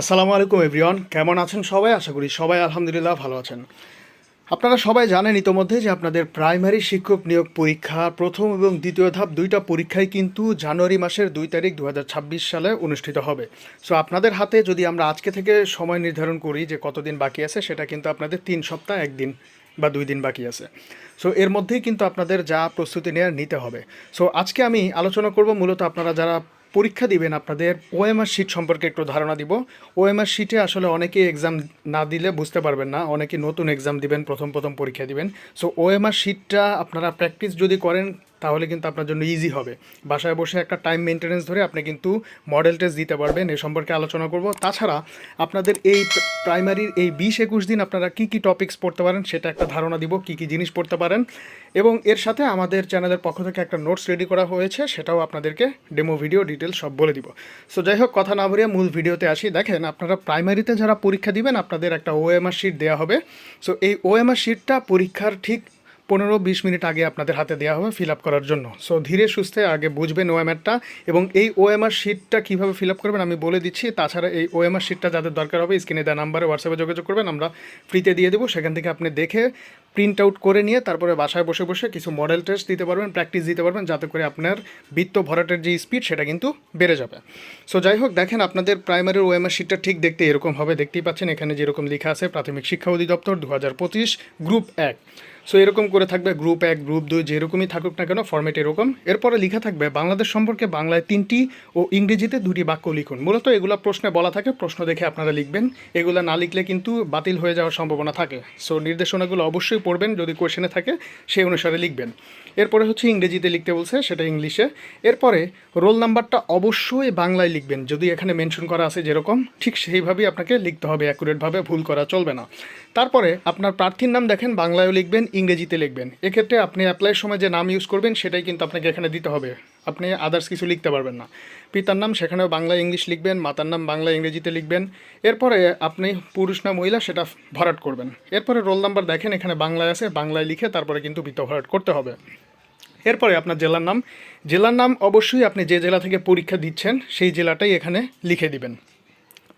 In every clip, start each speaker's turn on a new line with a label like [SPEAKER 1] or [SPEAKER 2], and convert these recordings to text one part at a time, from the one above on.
[SPEAKER 1] আসসালামু আলাইকুম, এভরিওয়ান। কেমন আছেন সবাই? আশা করি সবাই আলহামদুলিল্লাহ ভালো আছেন। আপনারা সবাই জানেন ইতোমধ্যে যে আপনাদের প্রাইমারি শিক্ষক নিয়োগ পরীক্ষা প্রথম এবং দ্বিতীয় ধাপ দুইটা পরীক্ষাই কিন্তু জানুয়ারি মাসের দুই তারিখ দু হাজার ছাব্বিশ সালে অনুষ্ঠিত হবে। সো আপনাদের হাতে যদি আমরা আজকে থেকে সময় নির্ধারণ করি যে কতদিন বাকি আছে, সেটা কিন্তু আপনাদের তিন সপ্তাহ, একদিন বা দুই দিন বাকি আছে। সো এর মধ্যেই কিন্তু আপনাদের যা প্রস্তুতি নেওয়ার নিতে হবে। সো আজকে আমি আলোচনা করব মূলত আপনারা যারা পরীক্ষা দিবেন আপনাদের ওএমআর শিট সম্পর্কে একটু ধারণা দিব। ওএমআর শিটে আসলে অনেকে এক্সাম না দিলে বুঝতে পারবেন না, অনেকে নতুন এক্সাম দিবেন, প্রথম প্রথম পরীক্ষা দিবেন। সো ওএমআর শিটটা আপনারা প্র্যাকটিস যদি করেন তাহলে কিন্তু আপনার জন্য ইজি হবে। বাসায় বসে একটা টাইম মেনটেনেন্স ধরে আপনি কিন্তু মডেল টেস্ট দিতে পারবেন, এ সম্পর্কে আলোচনা করব। তাছাড়া আপনাদের এই প্রাইমারির এই বিশ একুশ দিন আপনারা কী কী টপিক্স পড়তে পারেন, সেটা একটা ধারণা দিব, কী কী জিনিস পড়তে পারেন। এবং এর সাথে আমাদের চ্যানেলের পক্ষ থেকে একটা নোটস রেডি করা হয়েছে, সেটাও আপনাদেরকে ডেমো ভিডিও ডিটেলস সব বলে দিব। সো যাই হোক, কথা না ভরিয়ে মূল ভিডিওতে আসি। দেখেন, আপনারা প্রাইমারিতে যারা পরীক্ষা দিবেন, আপনাদের একটা ওএমআর শিট দেওয়া হবে। সো এই ওএমআর শিটটা পরীক্ষার ঠিক পনেরো বিশ মিনিট আগে আপনাদের হাতে দেওয়া হবে ফিল আপ করার জন্য। সো ধীরে সুস্থে আগে বুঝবেন ওএমআরটা এবং এই ওএমআর শিটটা কীভাবে ফিল আপ করবেন আমি বলে দিচ্ছি। তাছাড়া এই ওএমআর শিটটা যাদের দরকার হবে স্ক্রিনে দেওয়া নাম্বারে হোয়াটসঅ্যাপে যোগাযোগ করবেন, আমরা ফ্রিতে দিয়ে দেবো। সেখান থেকে আপনি দেখে প্রিন্ট আউট করে নিয়ে তারপরে বাসায় বসে বসে কিছু মডেল টেস্ট দিতে পারবেন প্র্যাকটিস দিতে পারবেন, যাতে করে আপনার বৃত্ত ভরাটের যে স্পিড সেটা কিন্তু বেড়ে যাবে। সো যাই হোক, দেখেন আপনাদের প্রাইমারির ওএমআর শিটটা ঠিক দেখতে এরকম হবে। দেখতেই পাচ্ছেন, এখানে যেরকম লেখা আছে, প্রাথমিক শিক্ষা অধিদপ্তর দু হাজার পঁচিশ গ্রুপ এক। সো এরকম করে থাকবে গ্রুপ এক গ্রুপ দুই, যেরকমই থাকুক না কেন ফর্মেট এরকম। এরপরে লেখা থাকবে, বাংলাদেশ সম্পর্কে বাংলায় তিনটি ও ইংরেজিতে দুটি বাক্য লিখুন। মূলত এগুলো প্রশ্নে বলা থাকে, প্রশ্ন দেখে আপনারা লিখবেন। এগুলো না লিখলে কিন্তু বাতিল হয়ে যাওয়ার সম্ভাবনা থাকে। সো নির্দেশনাগুলো অবশ্যই পড়বেন, যদি কোয়েশনে থাকে সেই অনুসারে লিখবেন। এরপরে হচ্ছে ইংরেজিতে লিখতে বলছে, সেটা ইংলিশে। এরপরে রোল নাম্বারটা অবশ্যই বাংলায় লিখবেন, যদি এখানে মেনশন করা আছে যেরকম, ঠিক সেইভাবেই আপনাকে লিখতে হবে অ্যাকুরেটভাবে ভুল করা চলবে না। তারপরে আপনার প্রার্থীর নাম দেখেন, বাংলায়ও লিখবেন ইংরেজিতে লিখবেন। এক্ষেত্রে আপনি অ্যাপ্লাইয়ের সময় যে নাম ইউজ করবেন, সেটাই কিন্তু আপনাকে এখানে দিতে হবে। আপনি আদার্স কিছু লিখতে পারবেন না। পিতার নাম, সেখানেও বাংলা, ইংলিশ লিখবেন, মাতার নাম বাংলা, ইংরেজিতে লিখবেন। এরপরে আপনি পুরুষ না মহিলা, সেটা ভরাট করবেন। এরপরে রোল নাম্বার দেখেন, এখানে বাংলায় আছে, বাংলায় লিখে তারপরে কিন্তু বৃত্ত ভরাট করতে হবে। এরপরে আপনার জেলার নাম। জেলার নাম অবশ্যই আপনি যে জেলা থেকে পরীক্ষা দিচ্ছেন, সেই জেলাটাই এখানে লিখে দিবেন।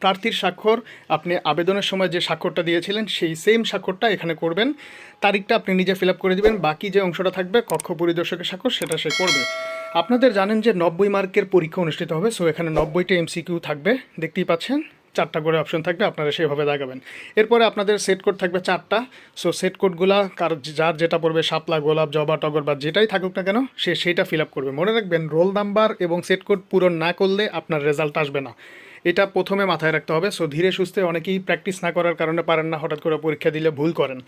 [SPEAKER 1] প্রার্থীর স্বাক্ষর, আপনি আবেদনের সময় যে স্বাক্ষরটা দিয়েছিলেন, সেই সেম স্বাক্ষরটা এখানে করবেন। তারিখটা আপনি নিজে ফিল করে দিবেন, বাকি যে অংশটা থাকবে কক্ষ পরিদর্শকের স্বাক্ষর, সেটা সে করবে। আপনাদের জানেন যে নব্বই মার্কের পরীক্ষা অনুষ্ঠিত হবে সো এখানে নব্বইটা এমসিকিউ থাকবে। দেখতেই পাচ্ছেন, চারটা করে অপশন থাকবে, আপনারা সেভাবে দাগাবেন। এরপরে আপনাদের সেট কোড থাকবে চারটা সো সেট কোডগুলা কার যার যেটা পড়বে সাপলা গোলাপ, জবা, টগর বা যেটাই থাকুক না কেন, সে সেইটা ফিল করবে। মনে রাখবেন, রোল নাম্বার এবং সেট কোড পূরণ না করলে আপনার রেজাল্ট আসবে না। এটা প্রথমে মাথায় রাখতে হবে। সো ধীরে সুস্থে অনেকেই প্র্যাকটিস না করার কারণে পারেন না, হঠাৎ করে পরীক্ষা দিলে ভুল করেন।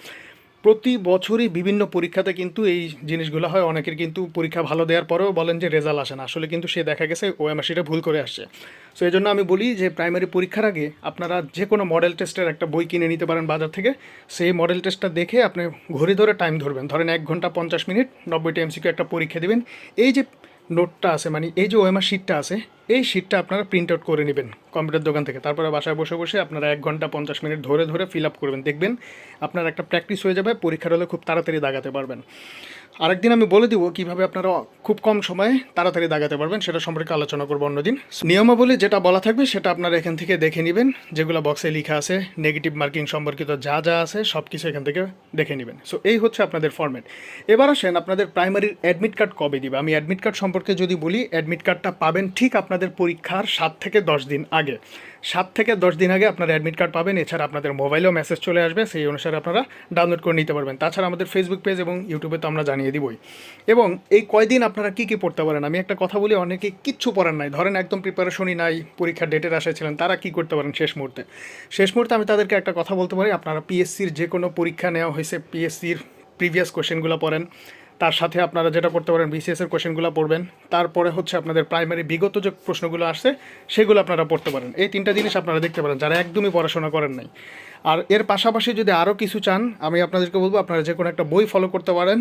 [SPEAKER 1] প্রতি বছরই বিভিন্ন পরীক্ষাতে কিন্তু এই জিনিসগুলো হয়। অনেকের কিন্তু পরীক্ষা ভালো দেওয়ার পরেও বলেন যে রেজাল্ট আসে না। আসলে কিন্তু সে দেখা গেছে ওএমআসিটা ভুল করে আসছে। সো এই জন্য আমি বলি যে প্রাইমারি পরীক্ষার আগে আপনারা যে কোনো মডেল টেস্টের একটা বই কিনে নিতে পারেন বাজার থেকে। সেই মডেল টেস্টটা দেখে আপনি ঘড়ি ধরে টাইম ধরবেন। ধরেন এক ঘণ্টা পঞ্চাশ মিনিট, নব্বইটা এমসিকিউ একটা পরীক্ষা দেবেন। এই যে নোটটা আছে মানে এই যে ওএমআর শিটটা আছে এই শিটটা আপনারা প্রিন্ট আউট করে নেবেন কম্পিউটার দোকান থেকে। তারপরে বাসায় বসে বসে আপনারা এক ঘণ্টা পঞ্চাশ মিনিট ধরে ধরে ফিল আপ করবেন। দেখবেন আপনার একটা প্র্যাকটিস হয়ে যাবে, পরীক্ষার হলে খুব তাড়াতাড়ি দাগাতে পারবেন। আরেকদিন আমি বলে দিব কীভাবে আপনারা খুব কম সময়ে তাড়াতাড়ি দাগাতে পারবেন, সেটা সম্পর্কে আলোচনা করব অন্যদিন। নিয়মাবলী যেটা বলা থাকবে সেটা আপনারা এখান থেকে দেখে নেবেন, যেগুলো বক্সে লেখা আছে নেগেটিভ মার্কিং সম্পর্কিত যা যা আছে সব কিছু এখান থেকে দেখে নেবেন। সো এই হচ্ছে আপনাদের ফর্ম্যাট এবার আসেন আপনাদের প্রাইমারির অ্যাডমিট কার্ড কবে দিবে? আমি অ্যাডমিট কার্ড সম্পর্কে যদি বলি অ্যাডমিট কার্ডটা পাবেন ঠিক আপনাদের পরীক্ষার সাত থেকে দশ দিন আগে। সাত থেকে দশ দিন আগে আপনারা অ্যাডমিট কার্ড পাবেন, এছাড়া আপনাদের মোবাইলেও মেসেজ চলে আসবে, সেই অনুসারে আপনারা ডাউনলোড করে নিতে পারবেন। তাছাড়া আমাদের ফেসবুক পেজ এবং ইউটিউবে তো আমরা জানিয়ে দিবই। এবং এই কয়দিন আপনারা কী কী পড়তে পারেন? আমি একটা কথা বলি, অনেকে কিচ্ছু পড়ার নাই। ধরেন একদম প্রিপারেশনই নাই, পরীক্ষার ডেটের আশায় ছিলেন, তারা কী করতে পারেন শেষ মুহূর্তে? শেষ মুহূর্তে আমি তাদেরকে একটা কথা বলতে পারি, আপনারা পিএসসির যে কোনো পরীক্ষা নেওয়া হয়েছে পিএসসির প্রিভিয়াস কোশ্চেনগুলো পড়েন। তার সাথে আপনারা যেটা করতে পারেন বিসিএস এর কোশ্চেনগুলো পড়বেন। তারপরে হচ্ছে আপনাদের প্রাইমারি বিগত যে প্রশ্নগুলো আসছে, সেগুলো আপনারা পড়তে পারেন। এই তিনটা জিনিস আপনারা দেখতে পারেন, যারা একদমই পড়াশোনা করেন নাই। আর এর পাশাপাশি যদি আরও কিছু চান, আমি আপনাদেরকে বলব, আপনারা যে কোনো একটা বই ফলো করতে পারেন,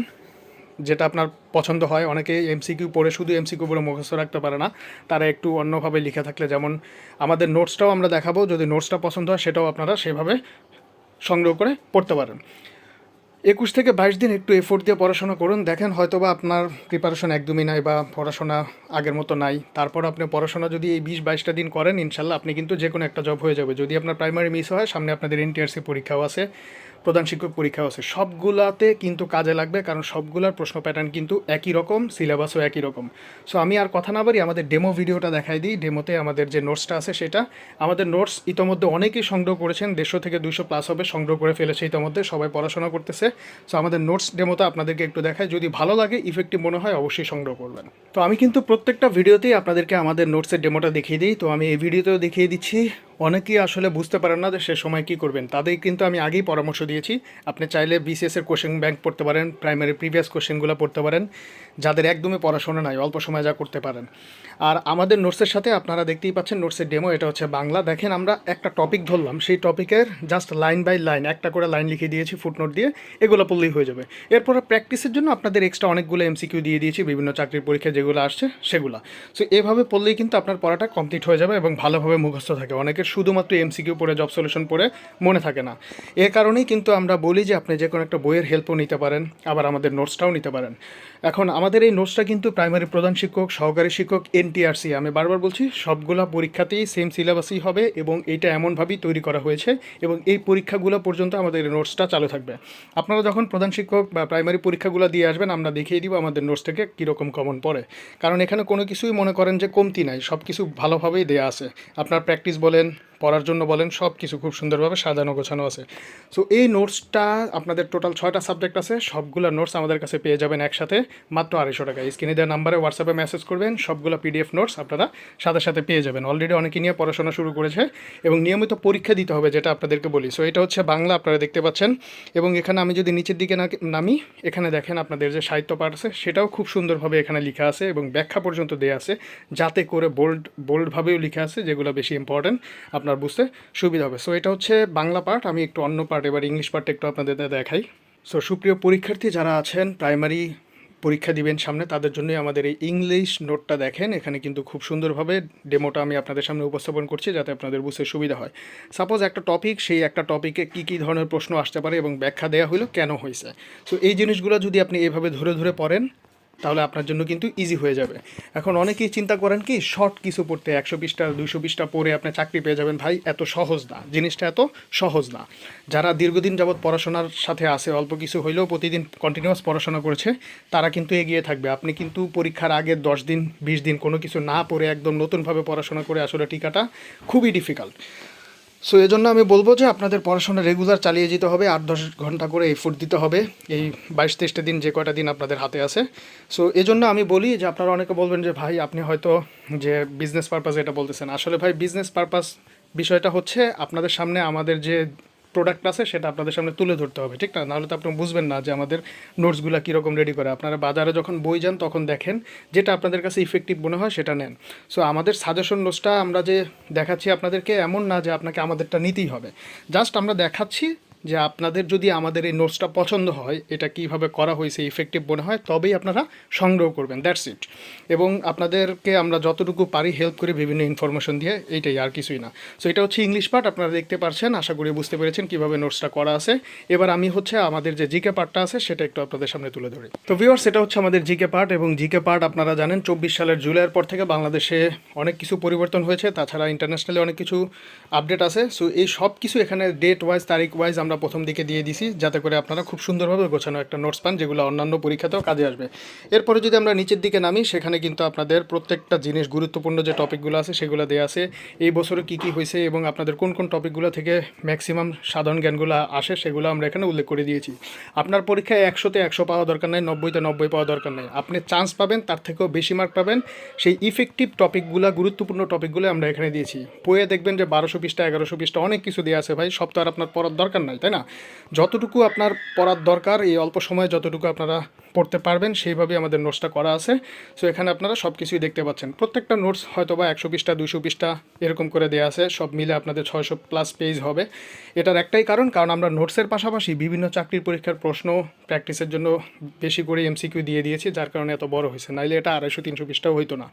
[SPEAKER 1] যেটা আপনার পছন্দ হয়। অনেকে এমসিকিউ পড়ে, শুধু এমসিকিউ পড়ে মুখস্থ রাখতে পারে না। তারা একটু অন্যভাবে লিখে থাকলে, যেমন আমাদের নোটসটাও আমরা দেখাবো। যদি নোটসটা পছন্দ হয়, সেটাও আপনারা সেভাবে সংগ্রহ করে পড়তে পারেন। একুশ থেকে বাইশ দিন একটু এফোর্ট দিয়ে পড়াশোনা করুন। দেখেন হয়তো বা আপনার প্রিপারেশন একদমই নাই বা পড়াশোনা আগের মতো নাই। তারপর আপনি পড়াশোনা যদি এই বিশ বাইশটা দিন করেন, ইনশাল্লাহ আপনি কিন্তু যে কোনো একটা জব হয়ে যাবে। যদি আপনার প্রাইমারি মিস হয়, সামনে আপনাদের এনটিআরসি পরীক্ষাও আছে। প্রধান শিক্ষক পরীক্ষাও আছে। সবগুলাতে কিন্তু কাজে লাগবে, কারণ সবগুলার প্রশ্ন প্যাটার্ন কিন্তু একই রকম সিলেবাসও একই রকম। সো আমি আর কথা না বাড়ি আমাদের ডেমো ভিডিওটা দেখাই দিই। ডেমোতে আমাদের যে নোটসটা আছে সেটা, আমাদের নোটস ইতোমধ্যে অনেকেই সংগ্রহ করেছেন, দেড়শো থেকে দুশো প্লাস হবে, সংগ্রহ করে ফেলেছে ইতোমধ্যে, সবাই পড়াশোনা করতেছে। সো আমাদের নোটস ডেমোতে আপনাদেরকে একটু দেখায় যদি ভালো লাগে ইফেক্টিভ মনে হয়, অবশ্যই সংগ্রহ করবেন। তো আমি কিন্তু প্রত্যেকটা ভিডিওতেই আপনাদেরকে আমাদের নোটসের ডেমোটা দেখিয়ে দিই। তো আমি এই ভিডিওতেও দেখিয়ে দিচ্ছি। অনেকেই আসলে বুঝতে পারেন না যে সে সময় কী করবেন। তাদের কিন্তু আমি আগেই পরামর্শ দিয়েছি। আপনি চাইলে বিসিএস এর কোশ্চেন ব্যাংক পড়তে পারেন প্রাইমারি প্রিভিয়াস কোশ্চেনগুলো পড়তে পারেন। যাদের একদমই পড়াশোনা নাই, অল্প সময় যা করতে পারেন। আর আমাদের নোটসের সাথে আপনারা দেখতেই পাচ্ছেন নোটসের ডেমো এটা হচ্ছে বাংলা। দেখেন আমরা একটা টপিক ধরলাম, সেই টপিকের জাস্ট লাইন বাই লাইন একটা করে লাইন লিখে দিয়েছি ফুটনোট দিয়ে, এগুলো পড়লেই হয়ে যাবে। এরপরে প্র্যাকটিসের জন্য আপনাদের এক্সট্রা অনেকগুলো এমসিকিউ দিয়ে দিয়েছি, বিভিন্ন চাকরির পরীক্ষা যেগুলো আসছে, সেগুলো। সো এভাবে পড়লেই কিন্তু আপনার পড়াটা কমপ্লিট হয়ে যাবে এবং ভালোভাবে মুখস্থ থাকে। অনেকের শুধুমাত্র এমসিকিউ পড়ে জব সলিউশন পড়ে মনে থাকে না। এর কারণেই কিন্তু আমরা বলি যে আপনি যে কোনো একটা বইয়ের হেল্পও নিতে পারেন, আবার আমাদের নোটসটাও নিতে পারেন। এখন আমাদের এই নোটসটা কিন্তু প্রাইমারি প্রধান শিক্ষক, সহকারী শিক্ষক এনটিআরসি আমি বারবার বলছি, সবগুলা পরীক্ষাতেই সেম সিলেবাসই হবে এবং এইটা এমনভাবেই তৈরি করা হয়েছে এবং এই পরীক্ষাগুলো পর্যন্ত আমাদের এই নোটসটা চালু থাকবে। আপনারা যখন প্রধান শিক্ষক বা প্রাইমারি পরীক্ষাগুলো দিয়ে আসবেন, আমরা দেখিয়ে দিব আমাদের নোটস থেকে কীরকম কমন পড়ে। কারণ এখানে কোনো কিছুই মনে করেন যে কমতি নাই সব কিছু ভালোভাবেই দেওয়া আছে। আপনার প্র্যাকটিস বলেন পড়ার জন্য বলেন সব কিছু খুব সুন্দরভাবে সাজানো গোছানো আছে। সো এই নোটসটা আপনাদের টোটাল ছয়টা সাবজেক্ট আছে, সবগুলো নোটস আমাদের কাছে পেয়ে যাবেন একসাথে, মাত্র আড়াইশো টাকা স্ক্রিনে দেওয়া নাম্বারে হোয়াটসঅ্যাপে মেসেজ করবেন, সবগুলো পিডিএফ নোটস আপনারা সাথে সাথে পেয়ে যাবেন। অলরেডি অনেকে নিয়ে পড়াশোনা শুরু করেছে এবং নিয়মিত পরীক্ষা দিতে হবে, যেটা আপনাদেরকে বলি। সো এটা হচ্ছে বাংলা, আপনারা দেখতে পাচ্ছেন। এবং এখানে আমি যদি নিচের দিকে নামি, এখানে দেখেন আপনাদের যে সাহিত্য পাঠ আছে, সেটাও খুব সুন্দরভাবে এখানে লেখা আছে এবং ব্যাখ্যা পর্যন্ত দেওয়া আছে, যাতে করে বোল্ড বোল্ডভাবেও লেখা আছে, যেগুলো বেশি ইম্পর্ট্যান্ট আপনার বুঝতে সুবিধা হবে। সো এটা হচ্ছে বাংলা পার্ট আমি একটু অন্য পার্ট, এবার ইংলিশ পার্ট একটু আপনাদের দেখাই। সো সুপ্রিয় পরীক্ষার্থী যারা আছেন প্রাইমারি পরীক্ষা দিবেন সামনে, তাদের জন্যই আমাদের এই ইংলিশ নোটটা দেখেন। এখানে কিন্তু খুব সুন্দরভাবে ডেমোটা আমি আপনাদের সামনে উপস্থাপন করছি, যাতে আপনাদের বুঝতে সুবিধা হয়। সাপোজ একটা টপিক সেই একটা টপিকে কী কী ধরনের প্রশ্ন আসতে পারে এবং ব্যাখ্যা দেওয়া হলো কেন হয়েছে সো এই জিনিসগুলো যদি আপনি এভাবে ধরে ধরে পড়েন তাহলে আপনার জন্য কিন্তু ইজি হয়ে যাবে। এখন অনেকেই চিন্তা করেন কি শর্ট কিছু পড়তে, একশো বিশটা, দুইশো বিশটা পড়ে আপনি চাকরি পেয়ে যাবেন। ভাই, এত সহজ না, জিনিসটা এত সহজ না। যারা দীর্ঘদিন যাবৎ পড়াশোনার সাথে আছে, অল্প কিছু হইলেও প্রতিদিন কন্টিনিউয়াস পড়াশোনা করেছে, তারা কিন্তু এগিয়ে থাকবে। আপনি কিন্তু পরীক্ষার আগে দশ দিন, বিশ দিন কোনো কিছু না পড়ে একদম নতুনভাবে পড়াশোনা করে আসলে টিকাটা খুবই ডিফিকাল্ট সো এজন্য জন্য আমি বলব যে আপনাদের পড়াশোনা রেগুলার চালিয়ে যেতে হবে, আট দশ ঘণ্টা করে এফোর্ট দিতে হবে। এই বাইশ তেইশটা দিন যে কয়টা দিন আপনাদের হাতে আছে। সো এজন্য জন্য আমি বলি যে আপনারা অনেকে বলবেন যে, ভাই, আপনি হয়তো যে বিজনেস পারপাস এটা বলতেছেন। আসলে ভাই বিজনেস পারপাস বিষয়টা হচ্ছে আপনাদের সামনে আমাদের যে প্রোডাক্ট আছে, সেটা আপনাদের সামনে তুলে ধরতে হবে, ঠিক না? নাহলে তো আপনি বুঝবেন না যে আমাদের নোটসগুলো কীরকম রেডি করে। আপনারা বাজারে যখন বই যান, তখন দেখেন যেটা আপনাদের কাছে ইফেক্টিভ মনে হয়, সেটা নেন। সো আমাদের সাজেশন নোটসটা আমরা যে দেখাচ্ছি আপনাদেরকে, এমন না যে আপনাকে আমাদেরটা নিতেই হবে। জাস্ট আমরা দেখাচ্ছি যে আপনাদের যদি আমাদের এই নোটসটা পছন্দ হয়, এটা কীভাবে করা হয়েছে ইফেক্টিভ মনে হয়, তবেই আপনারা সংগ্রহ করবেন দ্যাটস ইট এবং আপনাদেরকে আমরা যতটুকু পারি হেল্প করি বিভিন্ন ইনফরমেশন দিয়ে, এইটাই আর কিছুই না। সো এটা হচ্ছে ইংলিশ পার্ট আপনারা দেখতে পারছেন, আশা করি বুঝতে পেরেছেন কীভাবে নোটসটা করা আছে। এবার আমি হচ্ছে আমাদের যে জিকে পার্টটা আছে, সেটা একটু আপনাদের সামনে তুলে ধরি। তো ভিউয়ার্স এটা হচ্ছে আমাদের জিকে পার্ট এবং জিকে পার্ট আপনারা জানেন, চব্বিশ সালের জুলাইয়ের পর থেকে বাংলাদেশে অনেক কিছু পরিবর্তন হয়েছে, তাছাড়া ইন্টারন্যাশনালি অনেক কিছু আপডেট আছে। সো এই সব কিছু এখানে ডেট ওয়াইজ তারিখ ওয়াইজ আমরা প্রথম দিকে দিয়ে দিছি, যাতে করে আপনারা খুব সুন্দরভাবে গোছানো একটা নোটস পান, যেগুলো অন্যান্য পরীক্ষাতেও কাজে আসবে। এরপরে যদি আমরা নিচের দিকে নামি, সেখানে কিন্তু আপনাদের প্রত্যেকটা জিনিস, গুরুত্বপূর্ণ যে টপিকগুলো আছে, সেগুলো দেওয়া আছে। এই বছরে কী কী হয়েছে এবং আপনাদের কোন কোন টপিকগুলো থেকে ম্যাক্সিমাম সাধারণ জ্ঞানগুলো আসে, সেগুলো আমরা এখানে উল্লেখ করে দিয়েছি। আপনার পরীক্ষায় একশোতে একশো পাওয়া দরকার নেই, নব্বইতে নব্বই পাওয়া দরকার নেই। আপনি চান্স পাবেন, তার থেকেও বেশি মার্ক পাবেন। সেই ইফেক্টিভ টপিকগুলো গুরুত্বপূর্ণ টপিকগুলো আমরা এখানে দিয়েছি। বইয়ে দেখবেন যে বারোশো পৃষ্ঠা, এগারোশো পৃষ্ঠা অনেক কিছু দেওয়া আছে ভাই, সব তো আর আপনার পড়ার দরকার নাই। তাই না? যতটুকু আপনার পড়ার দরকার, এই অল্প সময়ে যতটুকু আপনারা পড়তে পারবেন, সেইভাবেই আমাদের নোটসটা করা আছে। সো এখানে আপনারা সব কিছুই দেখতে পাচ্ছেন। প্রত্যেকটা নোটস হয়তো বা একশো পৃষ্ঠা, দুশো পৃষ্ঠা এরকম করে দেওয়া আছে। সব মিলে আপনাদের ছয়শো প্লাস পেজ হবে। এটার একটাই কারণ কারণ আমরা নোটসের পাশাপাশি বিভিন্ন চাকরির পরীক্ষার প্রশ্ন প্র্যাকটিসের জন্য বেশি করে এমসিকিউ দিয়ে দিয়েছি, যার কারণে এত বড় হয়েছে। নাইলে এটা আড়াইশো, তিনশো পৃষ্ঠাও হইতো না।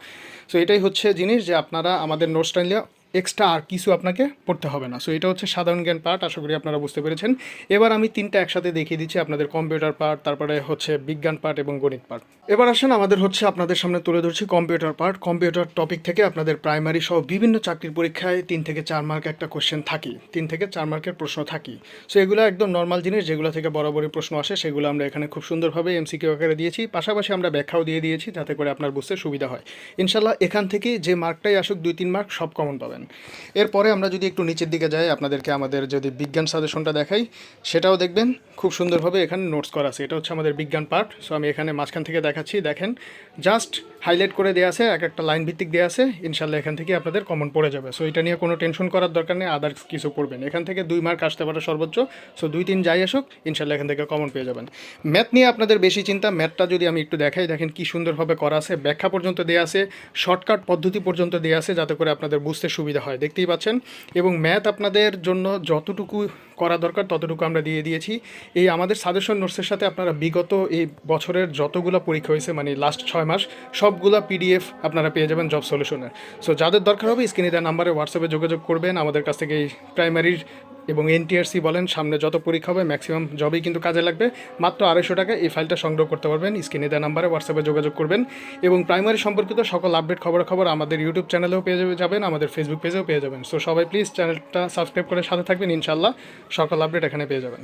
[SPEAKER 1] সো এটাই হচ্ছে জিনিস যে আপনারা আমাদের নোটসটা নিলে এক্সট্রা আর কিছু আপনাকে পড়তে হবে না। সো এটা হচ্ছে সাধারণ জ্ঞান পার্ট আশা করি আপনারা বুঝতে পেরেছেন। এবার আমি তিনটা একসাথে দেখিয়ে দিচ্ছি আপনাদের কম্পিউটার পার্ট তারপরে হচ্ছে বিজ্ঞান পার্ট এবং গণিত পার্ট এবার আসেন আমাদের হচ্ছে আপনাদের সামনে তুলে ধরছি কম্পিউটার পার্ট কম্পিউটার টপিক থেকে আপনাদের প্রাইমারি সহ বিভিন্ন চাকরির পরীক্ষায় তিন থেকে চার মার্ক একটা কোশ্চেন থাকি। তিন থেকে চার মার্কের প্রশ্ন থাকি। সো এগুলো একদম নর্মাল জিনিস, যেগুলো থেকে বরাবরই প্রশ্ন আসে, সেগুলো আমরা এখানে খুব সুন্দরভাবে এমসিকিউ আকারে দিয়েছি। পাশাপাশি আমরা ব্যাখ্যাও দিয়ে দিয়েছি, যাতে করে আপনার বুঝতে সুবিধা হয়। ইনশাল্লাহ এখান থেকে যে মার্কটাই আসুক, দুই, তিন মার্ক সব কমন পাবেন। এরপরে আমরা যদি একটু নিচের দিকে যাই, আপনাদেরকে আমাদের যদি বিজ্ঞান সাজেশনটা দেখাই, সেটাও দেখবেন খুব সুন্দরভাবে এখানে নোটস করা আছে। এটা হচ্ছে আমাদের বিজ্ঞান পার্ট সো আমি এখানে মাঝখান থেকে দেখাচ্ছি। দেখেন জাস্ট হাইলাইট করে দেওয়া আছে, এক একটা লাইন ভিত্তিক দেওয়া আছে ইনশাল্লাহ এখান থেকে আপনাদের কমন পড়ে যাবে। সো এটা নিয়ে কোনো টেনশন করার দরকার নেই আদার্স কিছু পড়বেন এখান থেকে দুই মার্ক আসতে পারে সর্বোচ্চ সো দুই তিন যাই আসুক ইনশাল্লাহ এখান থেকে কমন পেয়ে যাবেন। ম্যাথ নিয়ে আপনাদের বেশি চিন্তা ম্যাথটা যদি আমি একটু দেখাই, দেখেন কি সুন্দরভাবে করা আছে, ব্যাখ্যা পর্যন্ত দেওয়া আছে শর্টকাট পদ্ধতি পর্যন্ত দেওয়া আছে, যাতে করে আপনাদের বুঝতে সুবিধা হয়। দেখতেই পাচ্ছেন? এবং ম্যাথ আপনাদের জন্য যতটুকু করা দরকার, ততটুকু আমরা দিয়ে দিয়েছি। এই আমাদের সাজেশন নোটসের সাথে আপনারা বিগত এই বছরের যতগুলো পরীক্ষা হয়েছে মানে লাস্ট ছয় মাস, সবগুলো পিডিএফ আপনারা পেয়ে যাবেন জব সলিউশনের সো যাদের দরকার হবে, স্ক্রিনে দেওয়া নাম্বারে হোয়াটসঅ্যাপে যোগাযোগ করবেন। আমাদের কাছ থেকে এই প্রাইমারির এবং এনটিআরসি বলেন, সামনে যত পরীক্ষা হবে ম্যাক্সিমাম জবেই কিন্তু কাজে লাগবে। মাত্র আড়াইশো টাকা এই ফাইলটা সংগ্রহ করতে পারবেন। স্ক্রিনে দেওয়া নাম্বারে হোয়াটসঅ্যাপে যোগাযোগ করবেন। এবং প্রাইমারি সম্পর্কিত সকল আপডেট খবর খবর আমাদের ইউটিউব চ্যানেলেও পেয়ে যাবেন, আমাদের ফেসবুক পেজেও পেয়ে যাবেন। সো সবাই প্লিজ চ্যানেলটা সাবস্ক্রাইব করে সাথে থাকবেন ইনশাল্লাহ সকল আপডেট এখানে পেয়ে যাবেন।